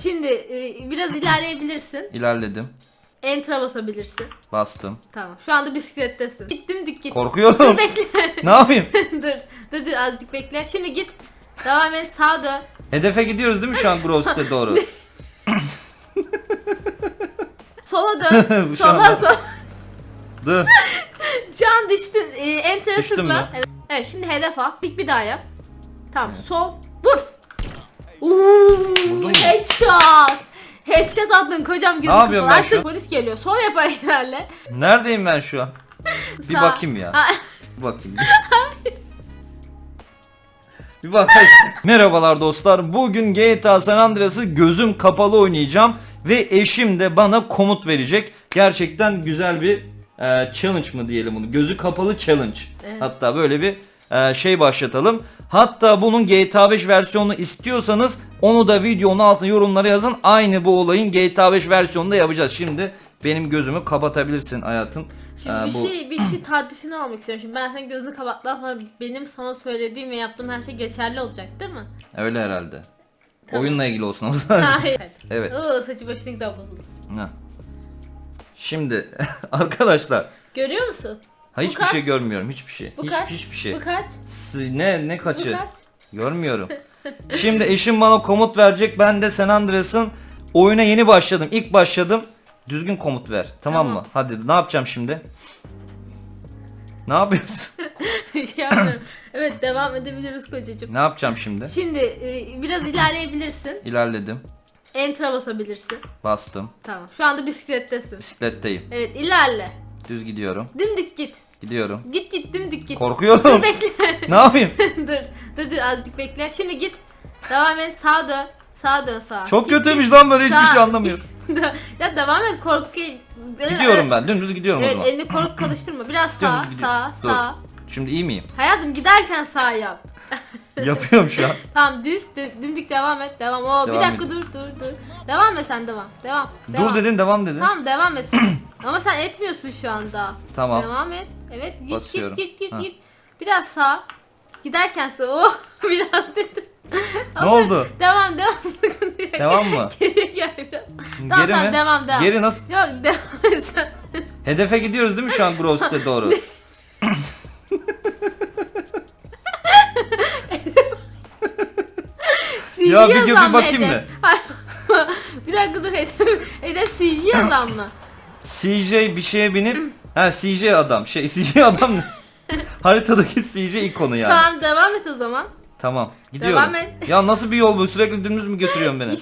Şimdi e, biraz ilerleyebilirsin. İlerledim. Enter'a basabilirsin. Bastım. Tamam. Şu anda bisiklettesin. Gittim dik git. Korkuyorum. Dur bekle. ne yapayım? dur. Dur dur azıcık bekle. Şimdi git. Devam et. Sağa dön. Hedefe gidiyoruz değil mi şu an Grosse'te doğru? Sola dön. Bu şu sola anda- sola. Dur. Şu an düştün. E, enter'a Düştüm tıkla. mü? Evet. evet şimdi hedef al. Bir, bir daha yap. Tamam. Sol. Uuu. Headshot. Headshot attın kocam gözü Ne yapıyorum kapalı. ben şu Artık polis geliyor. Sol yapar ilerle. Neredeyim ben şu an? Bir Sağ. bakayım ya. Ha, Bir bakayım. Bir bakayım. Merhabalar dostlar. Bugün GTA San Andreas'ı gözüm kapalı oynayacağım ve eşim de bana komut verecek. Gerçekten güzel bir e, challenge mı diyelim bunu? Gözü kapalı challenge. Evet. Hatta böyle bir e, şey başlatalım. Hatta bunun GTA 5 versiyonunu istiyorsanız onu da videonun altına yorumlara yazın. Aynı bu olayın GTA 5 versiyonunu da yapacağız. Şimdi benim gözümü kapatabilirsin hayatım. Şimdi E, bir bu- şey bir şey tartışını almak istiyorum. Şimdi ben senin gözünü kapattıktan sonra benim sana söylediğim ve yaptığım her şey geçerli olacak değil mi? Öyle herhalde. Tamam. Oyunla ilgili olsun sadece. Hayır. Evet. Oo, saçı başını güzel bozuldu. Ha. Şimdi arkadaşlar Görüyor musun? Ha, Bu hiçbir kaç? şey görmüyorum hiçbir şey. Bu Hiç, kaç? hiçbir şey. Bu kaç? S- Ne ne Bu kaçı? kaç? Görmüyorum. Şimdi eşim bana komut verecek. Ben de San Andreas'ın oyuna yeni başladım. İlk başladım. Düzgün komut ver. Tamam, Tamam. mı? Hadi ne yapacağım şimdi? Ne yapıyorsun? şey evet devam edebiliriz kocacığım. ne yapacağım şimdi? Şimdi e, biraz ilerleyebilirsin. İlerledim. Enter'a basabilirsin. Bastım. Tamam. Şu anda bisiklettesin. Bisikletteyim. Evet ilerle. Düz gidiyorum. Dümdük git. Gidiyorum. Git git dümdük git. Korkuyorum. Dur bekle. ne yapayım? dur, dur dur azıcık bekle. Şimdi git. Devam et. Sağa dön. Sağa dön sağa. Çok Git, kötüymüş git. lan böyle hiçbir şey anlamıyorum. ya devam et korku. Gidiyorum ben. Dümdüz gidiyorum o Evet zaman. elini korku karıştırma. Biraz sağ Dümdüz gidiyorum. sağ Dur. sağ. Şimdi iyi miyim? Hayatım giderken sağ yap. Yapıyorum şu an. Tamam düz, dü- dümdük devam et. Devam. Oo bir Devam dakika dur dur dur. Devam et sen devam. Devam. devam. Dur dedin devam dedin. Tamam devam et sen. Ama sen etmiyorsun şu anda. Tamam. Devam et. Evet git Basıyorum. git git git Ha. git. Biraz sağ. Giderken sağ. Oh biraz dedim. Ne oldu? Devam devam sıkıntı yok. Devam mı? Geri gel biraz. Tamam, Geri tamam, mi? devam devam. Geri nasıl? Yok devam sen. Hedefe gidiyoruz değil mi şu an Grosse'te doğru? Ya bir bir bakayım mı? Bir dakika dur hedef. Hedef CG yazan mı? CJ bir şeye binip ha CJ adam şey CJ adam ne? Haritadaki CJ ikonu yani. Tamam. Tamam devam et o zaman. Gidiyorum. Devam et. Ya nasıl bir yol bu? Sürekli dümdüz mü götürüyorsun beni?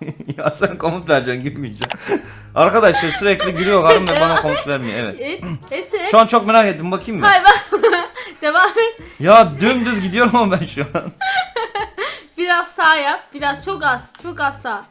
ya sen komut vereceksin gülmeyeceğim. Arkadaşlar sürekli gülüyor hanım ve bana komut vermiyor evet. Et, et, Şu an çok merak ettim bakayım mı? Hayır bak. devam et. Ya dümdüz gidiyorum ama ben şu an. Biraz sağ yap. Biraz çok az. Çok az sağ.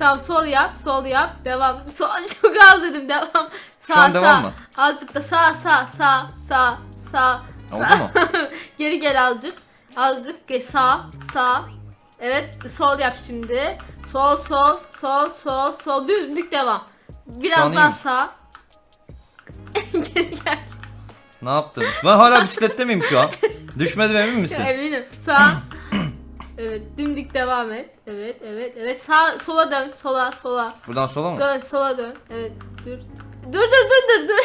Tamam sol yap. Sol yap. Devam. Sol çok az dedim. Devam. Sağ an sağ. devam mı? Azıcık da sağ sağ sağ sağ sağ. Oldu sağ. mu? Geri gel azıcık. Azıcık ge- sağ sağ. Evet sol yap şimdi. Sol sol sol sol sol düzlük devam. Şu an Biraz iyi daha mi? sağ. Geri gel. Ne yaptın? Ben hala bisiklette miyim şu an? Düşmedim emin misin? Eminim. Sağ. Evet, dimdik devam et. Evet, evet, evet. Sağ sola dön. Sola, sola. Buradan sola mı? Dön, sola dön. Evet, dur. Dur dur dur dur dur.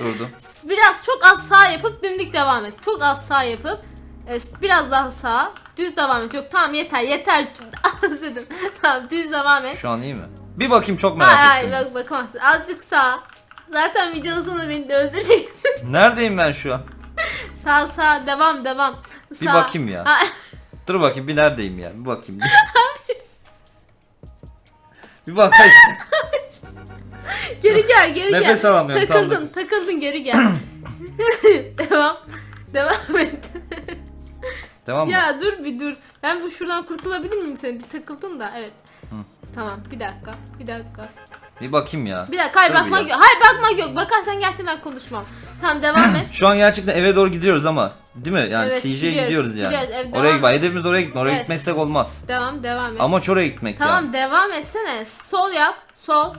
Durdum. biraz çok az sağ yapıp dimdik devam et. Çok az sağ yapıp evet, biraz daha sağ. Düz devam et. Yok tamam yeter yeter. Az dedim. tamam düz devam et. Şu an iyi mi? Bir bakayım çok merak Hayır ettim. hayır bak, bakamazsın. Azıcık sağ. Zaten videonun sonunda beni de öldüreceksin. Neredeyim ben şu an? sağ sağ devam devam. Bir Sağ. bakayım ya. Dur bakayım bir neredeyim ya? Bir bakayım. Bir, bir bakayım. Geri gel geri gel. Nefes alamıyorum, Takıldın kaldım. takıldın geri gel. devam. Devam et. Tamam mı? ya dur bir dur. Ben bu şuradan kurtulabilir miyim sen? Bir takıldın da evet. Tamam bir dakika. Bir dakika. Bir bakayım ya. Bir dakika hayır Dur bakmak ya. yok. Hayır bakmak yok. Bakarsan gerçekten konuşmam. Tamam devam et. Şu an gerçekten eve doğru gidiyoruz ama değil mi? Yani Evet, CJ'ye gidiyoruz, gidiyoruz yani. gidiyoruz, evet, oraya devam. gitme. Hedefimiz oraya gitme. Oraya Evet. gitmezsek olmaz. Devam devam et. Amaç oraya gitmek Tamam yani. devam etsene. Sol yap. Sol.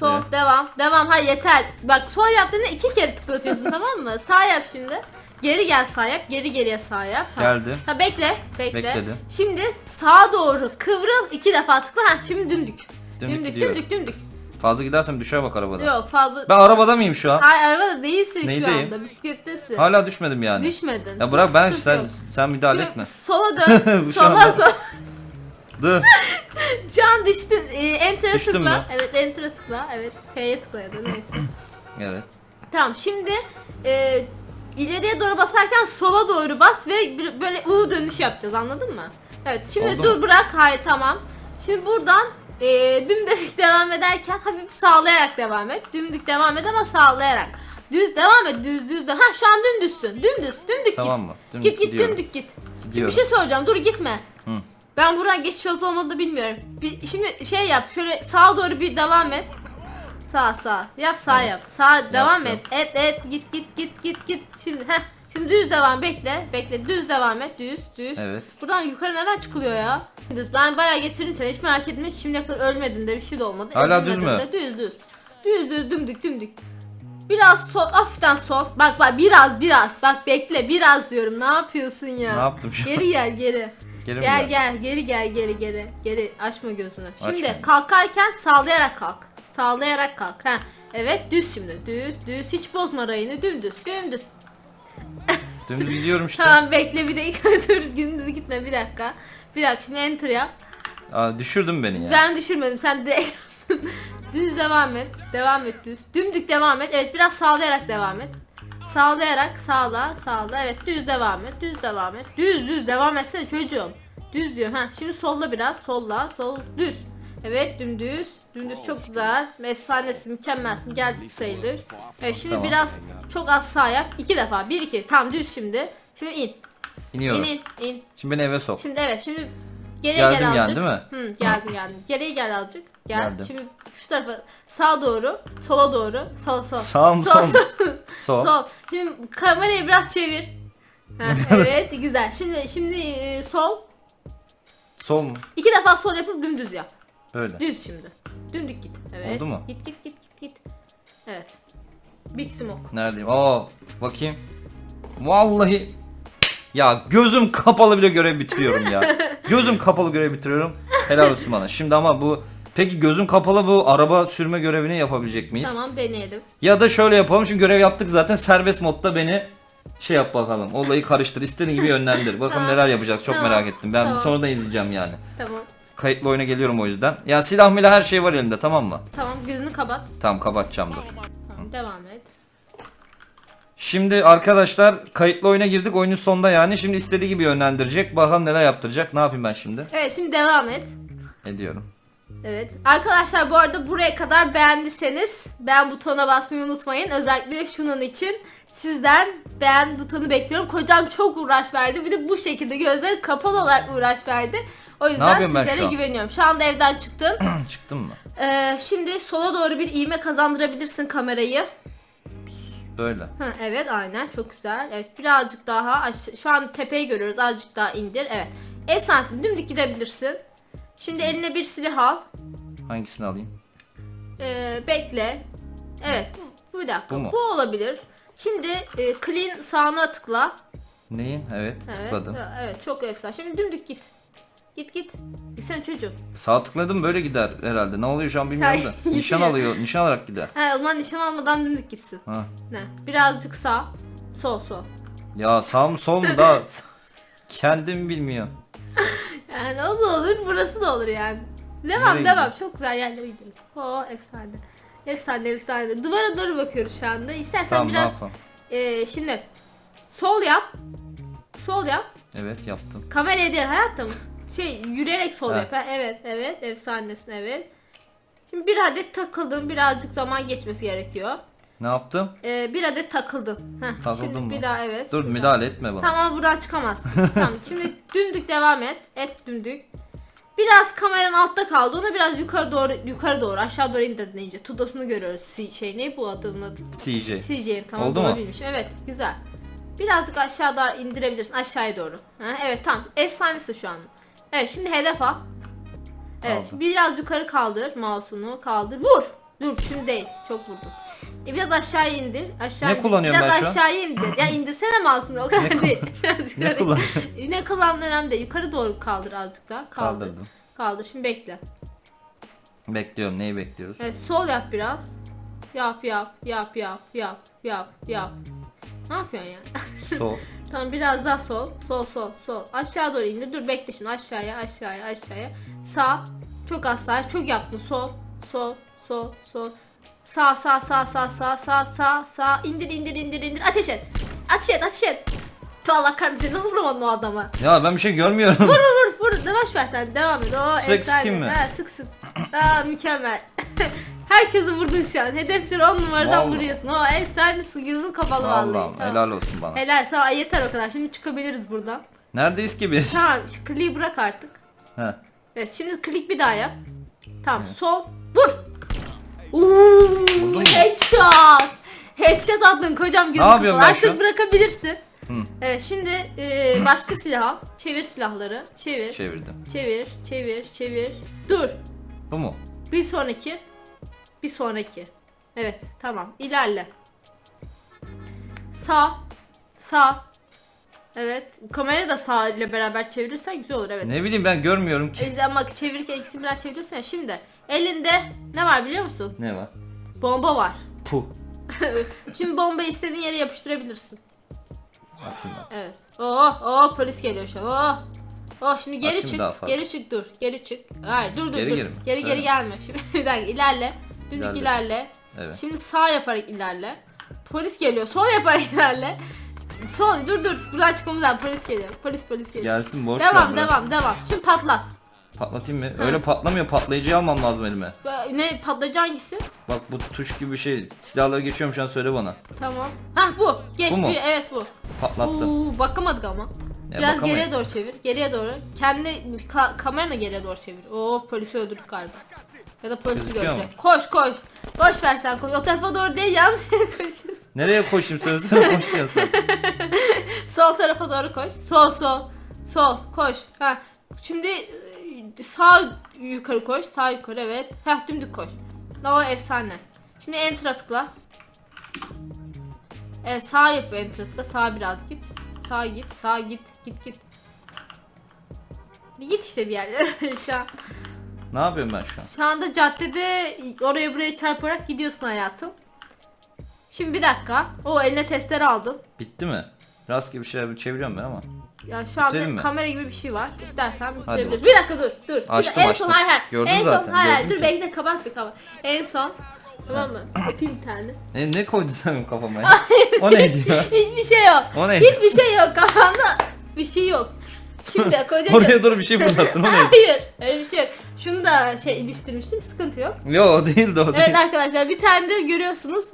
Sol Evet. devam. Devam. Hayır yeter. Bak sol yaptığında iki kere tıklatıyorsun tamam mı? Sağ yap şimdi. Geri gel sağ yap. Geri geriye sağ yap. Tamam. Geldim. Ha bekle. Bekle. Bekledim. Şimdi sağa doğru kıvrıl. iki defa tıkla. Ha şimdi dümdük. Dümdük Dümdük dümdük dümdük. Fazla gidersem düşer bak arabada. Yok fazla. Ben arabada mıyım şu an? Hayır arabada değilsin şu Neydeyim? anda. Bisiklettesin. Hala düşmedim yani. Düşmedin. Ya bırak ben Sıkıntı sen yok. sen müdahale etme. Sola dön. Bu şu sola anda- sola. Dı. Şu an düştün. Ee, enter'a tıkla. mü? Evet enter'a tıkla. Evet. F'ye tıkla ya da neyse. Evet. tamam şimdi e, ileriye doğru basarken sola doğru bas ve bir- böyle U dönüş yapacağız anladın mı? Evet şimdi Oldu dur mu? bırak. Hayır tamam. Şimdi buradan e, dümdük devam ederken hafif sağlayarak devam et. Dümdük devam et ama sağlayarak. Düz devam et düz düz de. Ha şu an dümdüzsün. Dümdüz. Dümdük Tamam git. mı? Dümdük git git gidiyorum. dümdük git. Şimdi bir Gidiyorum. şey soracağım. Dur gitme. Hı. Ben buradan geçiş olup olmadığını bilmiyorum. Bir, şimdi şey yap. Şöyle sağa doğru bir devam et. Sağ sağ. Yap sağ yap. Sağ devam et. Et et git git git git git. Şimdi heh. Şimdi düz devam bekle. Bekle düz devam et. Düz düz. Evet. Buradan yukarı nereden çıkılıyor ya? Düz. Ben bayağı getiririm seni. Hiç merak etme. Şimdiye kadar ölmedin de bir şey de olmadı. Hala düz mü? de. Düz düz. Düz düz dümdük dümdük. Biraz sol, hafiften sol. Bak bak biraz biraz. Bak bekle biraz diyorum. Ne yapıyorsun ya? Ne yaptım şu an? Geri gel geri. Geri Gel gel geri gel geri geri. Geri açma gözünü. Şimdi Açmayayım. kalkarken sağlayarak kalk. Sağlayarak kalk. Ha. Evet düz şimdi. Düz düz hiç bozma rayını dümdüz dümdüz. Dümdüz gidiyorum işte. Tamam bekle bir dakika dur gündüz gitme bir dakika. Bir dakika şimdi enter yap. Aa, düşürdün beni ya. Ben düşürmedim sen direkt düz devam et. Devam et düz. Dümdük devam et. Evet biraz sağlayarak devam et. Sağlayarak sağla sağla. Evet düz devam et. Düz devam et. Düz düz devam etsene çocuğum. Düz diyorum. Ha şimdi solla biraz. Solla sol düz. Evet dümdüz. Dümdüz çok güzel. Efsanesin mükemmelsin. Geldik sayılır. Evet şimdi Tamam. biraz çok az sağ yap. iki defa. Bir iki. Tamam düz şimdi. Şimdi in. İniyorum. İn in in. Şimdi beni eve sok. Şimdi evet şimdi geriye Geldim gel yani, azıcık. değil mi? Hı geldim geldim. Geriye gel azıcık. Gel. Geldim. Şimdi şu tarafa sağa doğru, sola doğru, sol sol. Sağ mı, sol, mu? Sol. sol. Şimdi kamerayı biraz çevir. Ha, evet güzel. Şimdi şimdi e, sol. Sol mu? İki defa sol yapıp dümdüz yap. Böyle. Düz şimdi. Dümdük git. Evet. Oldu mu? Git git git git git. Evet. Big smoke. Neredeyim? Aa, bakayım. Vallahi ya gözüm kapalı bile görev bitiriyorum ya. gözüm kapalı görev bitiriyorum. Helal olsun bana. Şimdi ama bu peki gözüm kapalı bu araba sürme görevini yapabilecek miyiz? Tamam deneyelim. Ya da şöyle yapalım. Şimdi görev yaptık zaten serbest modda beni şey yap bakalım. Olayı karıştır. istediğin gibi yönlendir. Bakalım Tamam. neler yapacak. Çok Tamam. merak ettim. Ben Tamam. sonradan izleyeceğim yani. Tamam. Kayıtlı oyuna geliyorum o yüzden. Ya silah milah her şey var elinde tamam mı? Tamam gözünü kapat. Tamam kapatacağım dur. Tamam devam et. Şimdi arkadaşlar kayıtlı oyuna girdik. Oyunun sonunda yani. Şimdi istediği gibi yönlendirecek. Bakalım neler yaptıracak. Ne yapayım ben şimdi? Evet şimdi devam et. Ediyorum. Evet. Arkadaşlar bu arada buraya kadar beğendiyseniz beğen butonuna basmayı unutmayın. Özellikle şunun için sizden beğen butonu bekliyorum. Kocam çok uğraş verdi. Bir de bu şekilde gözleri kapalı olarak uğraş verdi. O yüzden yapıyorum ben sizlere şu an? güveniyorum. Şu anda evden çıktın. Çıktın mı? Ee, şimdi sola doğru bir iğme kazandırabilirsin kamerayı. Böyle. Hı, evet aynen çok güzel. Evet birazcık daha aşağı. Şu an tepeyi görüyoruz. Azıcık daha indir. Evet. Efsanesin. Dümdük gidebilirsin. Şimdi eline bir silah al. Hangisini alayım? Ee, bekle. Evet. Bu bir dakika. Bu Bu, mu? olabilir. Şimdi e, clean sağına tıkla. Neyin? Evet, Evet. tıkladım. Evet çok efsane. Şimdi dümdük git. Git git. Sen çocuğum. Sağ tıkladım böyle gider herhalde. Ne oluyor şu an bilmiyorum da. Sen- Nişan alıyor. Nişan alarak gider. He o zaman nişan almadan dümdük gitsin. Ha. Ne? Birazcık sağ. Sol sol. Ya sağ mı sol mu daha kendim bilmiyor. Yani o da olur, burası da olur yani. Devam Nereye devam. Çok güzel yerlere gidiyoruz. Oo efsane. Efsane efsane. Duvara doğru bakıyoruz şu anda. İstersen Tamam ne biraz yapalım? e, şimdi sol yap. Sol yap. Evet yaptım. Kameraya değil hayatım. Şey yürüyerek sol Ha. yap. ha. Evet evet efsanesin evet. Şimdi bir adet takıldın birazcık zaman geçmesi gerekiyor. Ne yaptım? Ee, bir adet takıldın. Heh, Takıldım şimdi mı? bir daha evet. Dur bir müdahale etme bana. Tamam buradan çıkamazsın. tamam şimdi dümdük devam et. Et dümdük. Biraz kameranın altta kaldı. Onu biraz yukarı doğru yukarı doğru aşağı doğru indir deyince tudosunu görüyoruz. Si- Şey ne bu adının adı? CJ. CJ'in tamam Oldu doğru mu? bilmiş. Evet güzel. Birazcık aşağı doğru indirebilirsin aşağıya doğru. Ha, evet tamam efsanesi şu an. Evet şimdi hedef al. Evet Aldım. biraz yukarı kaldır mouse'unu kaldır. Vur. Dur şimdi değil çok vurdun. E, Biraz aşağı indir. Aşağı Ne indir. kullanıyorum Biraz ben şu an? aşağı indir. Ya indirsene mouse'unu o kadar değil. Biraz Ne yukarı- kullanıyorum? Ne kullandığın önemli değil. Yukarı doğru kaldır azıcık daha. Kaldır. Kaldırdım. Kaldır. Şimdi bekle. Bekliyorum. Neyi bekliyoruz? Evet sol yap biraz. Yap yap yap yap yap yap yap. Ne yapıyorsun ya? Sol. tamam biraz daha sol. Sol sol sol. Aşağı doğru indir. Dur bekle şimdi aşağıya aşağıya aşağıya. Sağ. Çok az sağ. Çok yaptın. Sol. Sol. Sol. Sol. Sağ sağ sağ sağ sağ sağ sağ sağ. İndir indir indir indir. Ateş et. Ateş et ateş et. Tüh, Allah kahretsin nasıl vuramadın o adama? Ya ben bir şey görmüyorum. Vur vur vur. Yavaş ver sen. Devam et. O efsane. sıkayım mı? Ha, sık sık. Aa mükemmel. Herkesi vurdun şu an. Hedeftir 10 numaradan Vallahi. vuruyorsun. O efsanesin. Gözün kapalı vallahi. Allah'ım Tamam. helal olsun bana. Helal sana yeter o kadar. Şimdi çıkabiliriz buradan. Neredeyiz ki biz? Tamam şu kliği bırak artık. He. Evet şimdi klik bir daha yap. Tamam sol vur. Uuu mu? headshot. Headshot attın kocam gözün Ne yapıyorum kapalı. ben şu an? Artık bırakabilirsin. Hı. Evet şimdi e, başka silah al. Çevir silahları. Çevir. Çevirdim. Çevir, çevir, çevir. Dur. Bu mu? Bir sonraki. Bir sonraki. Evet, tamam. İlerle. Sağ. Sağ. Evet. Kamerayı da sağ ile beraber çevirirsen güzel olur. Evet. Ne bileyim ben görmüyorum ki. E, Ama çevirirken ikisini biraz çeviriyorsun ya. Şimdi elinde ne var biliyor musun? Ne var? Bomba var. Puh. Şimdi bombayı istediğin yere yapıştırabilirsin. Atayım ben. Evet. Oh, oh polis geliyor şu an. Oh. Oh şimdi geri Atayım çık. Geri çık dur. Geri çık. Hayır dur dur Geri dur. geri mi? Geri geri Öyle. gelme. Şimdi bir dakika ilerle. Dümdük İlerle. ilerle. Evet. Şimdi sağ yaparak ilerle. Polis geliyor. Sol yaparak ilerle. Sol dur dur. Buradan çıkmamız lazım. Polis geliyor. Polis polis geliyor. Gelsin boş devam bırak. devam devam. Şimdi patlat. Patlatayım mı? Öyle patlamıyor. Patlayıcıyı almam lazım elime. Ne patlayıcı hangisi? Bak bu tuş gibi bir şey. Silahları geçiyorum şu an söyle bana. Tamam. Hah bu. Geç Bu mu? bir evet bu. Patlattım. Oo, bakamadık ama. Ya Biraz bakamayız. geriye doğru çevir. Geriye doğru. Kendi ka- kameranı geriye doğru çevir. Oo polisi öldürdük galiba. Ya da polisi Gözüküyor görecek. Koş koş. Boş ver sen koş. O tarafa doğru değil yanlış yere koşuyorsun. Nereye koşayım söylesene koş diyorsun. Sol tarafa doğru koş. Sol sol. Sol koş. Ha. Şimdi e, sağ yukarı koş. Sağ yukarı evet. Heh dümdük koş. O efsane. Şimdi enter'a tıkla. Evet sağ yap enter'a tıkla. Sağ biraz git. Sağ git. Sağ git. Git git. Git işte bir yerlere şu an. Ne yapıyorum ben şu an? Şu anda caddede oraya buraya çarparak gidiyorsun hayatım. Şimdi bir dakika. O eline testere aldın. Bitti mi? Rastgele bir şeyler çeviriyorum ben ama. Ya şu anda Bitirelim mi? kamera gibi bir şey var. İstersen Hadi bitirebiliriz. Bir dakika dur dur. Bir Açtım, en açtım. son hayır hayır. Gördün en zaten, son hayır hayır. gördüm Dur ki. bekle kapat bir kapat. En son. Tamam mı? Öpeyim bir tane. E, ne koydun sen benim kafama ya? o neydi ya? Hiçbir şey yok. O neydi? Hiçbir şey yok kafanda. Bir şey yok. Şimdi kocacığım. Oraya doğru bir şey fırlattın o neydi? Hayır. Öyle bir şey yok. Şunu da şey iliştirmiştim. Sıkıntı yok. Yo o değildi o Evet değil. arkadaşlar bir tane de görüyorsunuz.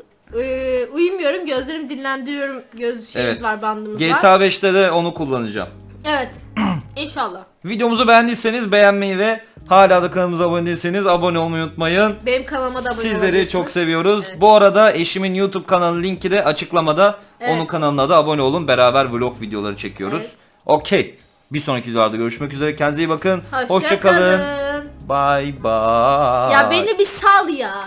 Ee, uyumuyorum. Gözlerimi dinlendiriyorum. Göz şeyimiz Evet. var bandımız var. GTA 5'te de onu kullanacağım. Evet. İnşallah. Videomuzu beğendiyseniz beğenmeyi ve hala da kanalımıza abone değilseniz abone olmayı unutmayın. Benim kanalıma da abone Sizleri olabilirsiniz. çok seviyoruz. Evet. Bu arada eşimin YouTube kanalı linki de açıklamada. Evet. Onun kanalına da abone olun. Beraber vlog videoları çekiyoruz. Evet. Okey. Bir sonraki videolarda görüşmek üzere. Kendinize iyi bakın. Hoşça kalın. Bye bye. Ya beni bir sal ya.